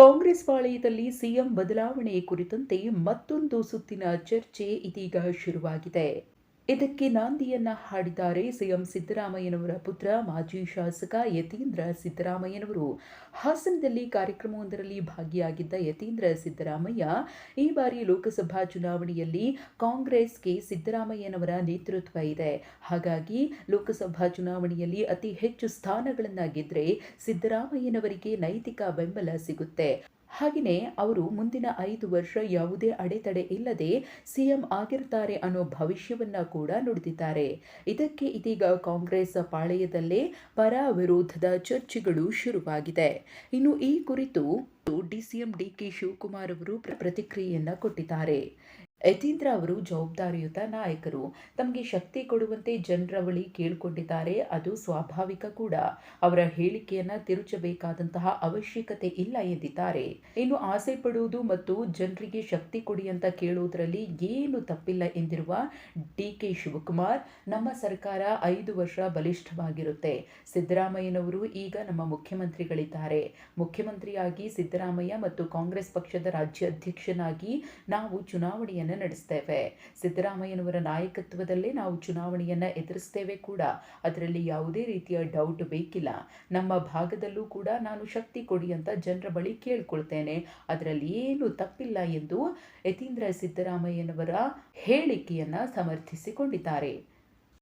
ಕಾಂಗ್ರೆಸ್ ವಲಯದಲ್ಲಿ ಸಿಎಂ ಬದಲಾವಣೆ ಕುರಿತಂತೆ ಮತ್ತೊಂದು ಸುತ್ತಿನ ಚರ್ಚೆ ಇದೀಗ ಶುರುವಾಗಿದೆ. ಇದಕ್ಕೆ ನಾಂದಿಯನ್ನ ಹಾಡಿದ್ದಾರೆ ಸಿಎಂ ಸಿದ್ದರಾಮಯ್ಯನವರ ಪುತ್ರ, ಮಾಜಿ ಶಾಸಕ ಯತೀಂದ್ರ ಸಿದ್ದರಾಮಯ್ಯನವರು. ಹಾಸನದಲ್ಲಿ ಕಾರ್ಯಕ್ರಮವೊಂದರಲ್ಲಿ ಭಾಗಿಯಾಗಿದ್ದ ಯತೀಂದ್ರ ಸಿದ್ದರಾಮಯ್ಯ, ಈ ಬಾರಿ ಲೋಕಸಭಾ ಚುನಾವಣೆಯಲ್ಲಿ ಕಾಂಗ್ರೆಸ್ಗೆ ಸಿದ್ದರಾಮಯ್ಯನವರ ನೇತೃತ್ವ ಇದೆ. ಹಾಗಾಗಿ ಲೋಕಸಭಾ ಚುನಾವಣೆಯಲ್ಲಿ ಅತಿ ಹೆಚ್ಚು ಸ್ಥಾನಗಳನ್ನು ಗೆದ್ರೆ ಸಿದ್ದರಾಮಯ್ಯನವರಿಗೆ ನೈತಿಕ ಬೆಂಬಲ ಸಿಗುತ್ತೆ. ಹಾಗೆಯೇ ಅವರು ಮುಂದಿನ ಐದು ವರ್ಷ ಯಾವುದೇ ಅಡೆತಡೆ ಇಲ್ಲದೆ ಸಿಎಂ ಆಗಿರ್ತಾರೆ ಅನ್ನೋ ಭವಿಷ್ಯವನ್ನ ಕೂಡ ನುಡಿದಿದ್ದಾರೆ. ಇದಕ್ಕೆ ಇದೀಗ ಕಾಂಗ್ರೆಸ್ ಪಾಳೆಯದಲ್ಲೇ ಪರ ವಿರೋಧದ ಚರ್ಚೆಗಳು ಶುರುವಾಗಿದೆ. ಇನ್ನು ಈ ಕುರಿತು ಡಿಸಿಎಂ ಡಿಕೆ ಶಿವಕುಮಾರ್ ಅವರು ಪ್ರತಿಕ್ರಿಯೆಯನ್ನು ಕೊಟ್ಟಿದ್ದಾರೆ. ಯತೀಂದ್ರ ಅವರು ಜವಾಬ್ದಾರಿಯುತ ನಾಯಕರು. ತಮಗೆ ಶಕ್ತಿ ಕೊಡುವಂತೆ ಜನರ ಬಳಿ ಕೇಳಿಕೊಂಡಿದ್ದಾರೆ. ಅದು ಸ್ವಾಭಾವಿಕ ಕೂಡ. ಅವರ ಹೇಳಿಕೆಯನ್ನ ತಿರುಚಬೇಕಾದಂತಹ ಅವಶ್ಯಕತೆ ಇಲ್ಲ ಎಂದಿದ್ದಾರೆ. ಇನ್ನು ಆಸೆ ಪಡುವುದು ಮತ್ತು ಜನರಿಗೆ ಶಕ್ತಿ ಕೊಡಿ ಅಂತ ಕೇಳುವುದರಲ್ಲಿ ಏನು ತಪ್ಪಿಲ್ಲ ಎಂದಿರುವ ಡಿ ಕೆ ಶಿವಕುಮಾರ್, ನಮ್ಮ ಸರ್ಕಾರ ಐದು ವರ್ಷ ಬಲಿಷ್ಠವಾಗಿರುತ್ತೆ. ಸಿದ್ದರಾಮಯ್ಯನವರು ಈಗ ನಮ್ಮ ಮುಖ್ಯಮಂತ್ರಿಗಳಿದ್ದಾರೆ. ಮುಖ್ಯಮಂತ್ರಿಯಾಗಿ ಸಿದ್ದರಾಮಯ್ಯ ಮತ್ತು ಕಾಂಗ್ರೆಸ್ ಪಕ್ಷದ ರಾಜ್ಯ ಅಧ್ಯಕ್ಷನಾಗಿ ನಾವು ಚುನಾವಣೆಯನ್ನು ನಡೆಸ್ತೇವೆ. ಸಿದ್ದರಾಮಯ್ಯನವರ ನಾಯಕತ್ವದಲ್ಲೇ ನಾವು ಚುನಾವಣೆಯನ್ನ ಎದುರಿಸ್ತೇವೆ ಕೂಡ. ಅದರಲ್ಲಿ ಯಾವುದೇ ರೀತಿಯ ಡೌಟ್ ಬೇಕಿಲ್ಲ. ನಮ್ಮ ಭಾಗದಲ್ಲೂ ಕೂಡ ನಾನು ಶಕ್ತಿ ಕೊಡಿ ಅಂತ ಜನರ ಬಳಿ ಕೇಳ್ಕೊಳ್ತೇನೆ. ಅದರಲ್ಲಿ ಏನು ತಪ್ಪಿಲ್ಲ ಎಂದು ಯತೀಂದ್ರ ಸಿದ್ದರಾಮಯ್ಯನವರ ಹೇಳಿಕೆಯನ್ನು ಸಮರ್ಥಿಸಿಕೊಂಡಿದ್ದಾರೆ.